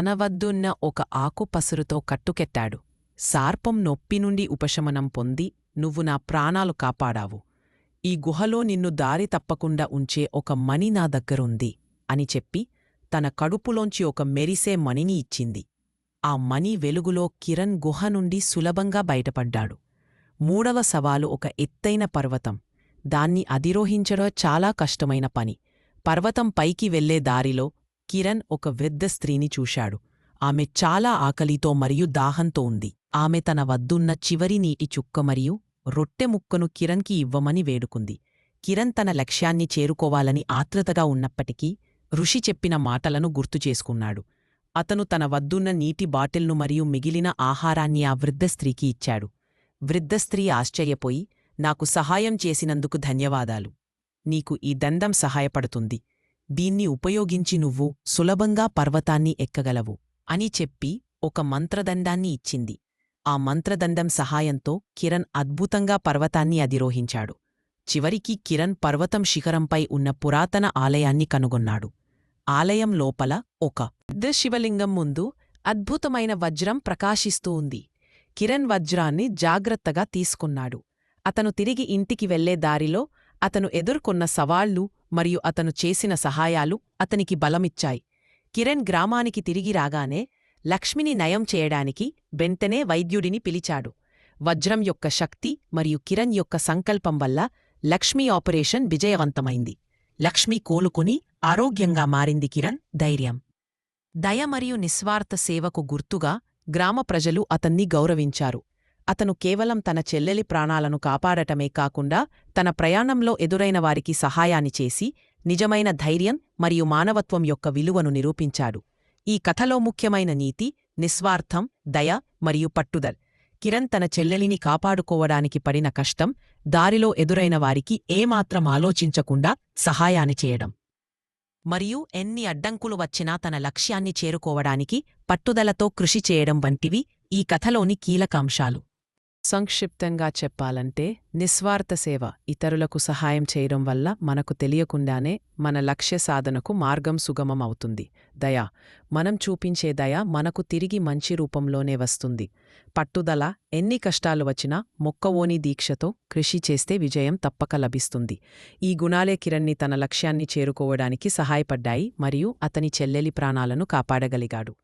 తన వద్దున్న ఒక ఆకు పసురుతో కట్టుకెట్టాడు. సార్పం నొప్పి నుండి ఉపశమనం పొంది నువ్వు నా ప్రాణాలు కాపాడావు. ఈ గుహలో నిన్ను దారి తప్పకుండా ఉంచే ఒక మణి నా దగ్గరుంది అని చెప్పి తన కడుపులోంచి ఒక మెరిసే మణిని ఇచ్చింది. ఆ మణి వెలుగులో కిరణ్ గుహ నుండి సులభంగా బయటపడ్డాడు. మూడవ సవాలు ఒక ఎత్తైన పర్వతం. దాన్ని అధిరోహించడం చాలా కష్టమైన పని. పర్వతం పైకి వెళ్ళే దారిలో కిరణ్ ఒక వృద్ధ స్త్రీని చూశాడు. ఆమె చాలా ఆకలితో మరియు దాహంతో ఉంది. ఆమె తన వద్దున్న చివరి నీటి చుక్క మరియు రొట్టె ముక్కను కిరణ్కి ఇవ్వమని వేడుకుంది. కిరణ్ తన లక్ష్యాన్ని చేరుకోవాలని ఆత్రతగా ఉన్నప్పటికీ ఋషి చెప్పిన మాటలను గుర్తుచేసుకున్నాడు అతను తన వద్దున్న నీటి బాటిల్ను మరియు మిగిలిన ఆహారాన్ని ఆ వృద్ధ స్త్రీకి ఇచ్చాడు. వృద్ధ స్త్రీ ఆశ్చర్యపోయి నాకు సహాయం చేసినందుకు ధన్యవాదాలు. నీకు ఈ దండం సహాయపడుతుంది. దీన్ని ఉపయోగించి నువ్వు సులభంగా పర్వతాన్ని ఎక్కగలవు అని చెప్పి ఒక మంత్రదండాన్ని ఇచ్చింది. ఆ మంత్రదండం సహాయంతో కిరణ్ అద్భుతంగా పర్వతాన్ని అధిరోహించాడు. చివరికి కిరణ్ పర్వతం శిఖరంపై ఉన్న పురాతన ఆలయాన్ని కనుగొన్నాడు. ఆలయం లోపల ఒక పెద్ద శివలింగం ముందు అద్భుతమైన వజ్రం ప్రకాశిస్తూ ఉంది. కిరణ్ వజ్రాన్ని జాగ్రత్తగా తీసుకున్నాడు. అతను తిరిగి ఇంటికి వెళ్ళే దారిలో అతను ఎదుర్కొన్న సవాళ్ళు మరియు అతను చేసిన సహాయాలు అతనికి బలమిచ్చాయి. కిరణ్ గ్రామానికి తిరిగి రాగానే లక్ష్మిని నయం చేయడానికి వెంటనే వైద్యుడిని పిలిచాడు. వజ్రం యొక్క శక్తి మరియు కిరణ్ యొక్క సంకల్పం వల్ల లక్ష్మీ ఆపరేషన్ విజయవంతమైంది. లక్ష్మి కోలుకుని ఆరోగ్యంగా మారింది కిరణ్ ధైర్యం. దయ మరియు నిస్వార్థ సేవకు గుర్తుగా గ్రామ ప్రజలు అతన్ని గౌరవించారు. అతను కేవలం తన చెల్లెలి ప్రాణాలను కాపాడటమే కాకుండా తన ప్రయాణంలో ఎదురైన వారికి సహాయాన్ని చేసి నిజమైన ధైర్యం మరియు మానవత్వం యొక్క విలువను నిరూపించాడు. ఈ కథలో ముఖ్యమైన నీతి నిస్వార్థం దయ మరియు పట్టుదల్. కిరణ్ తన చెల్లెలిని కాపాడుకోవడానికి పడిన కష్టం దారిలో ఎదురైన వారికి ఏమాత్రం ఆలోచించకుండా సహాయాన్ని చేయడం. మరియు ఎన్ని అడ్డంకులు వచ్చినా తన లక్ష్యాన్ని చేరుకోవడానికి పట్టుదలతో కృషి చేయడం వంటివి ఈ కథలోని కీలకాంశాలు సంక్షిప్తంగా చెప్పాలంటే నిస్వార్థ సేవ ఇతరులకు సహాయం చేయడం వల్ల మనకు తెలియకుండానే మన లక్ష్య సాధనకు మార్గం సుగమం అవుతుంది దయ మనం చూపించే దయ మనకు తిరిగి మంచి రూపంలోనే వస్తుంది. పట్టుదల ఎన్ని కష్టాలు వచ్చినా మొక్కవోని దీక్షతో కృషి చేస్తే విజయం తప్పక లభిస్తుంది. ఈ గుణాలే కిరణ్ని తన లక్ష్యాన్ని చేరుకోవడానికి సహాయపడ్డాయి మరియు అతని చెల్లెలి ప్రాణాలను కాపాడగలిగాడు.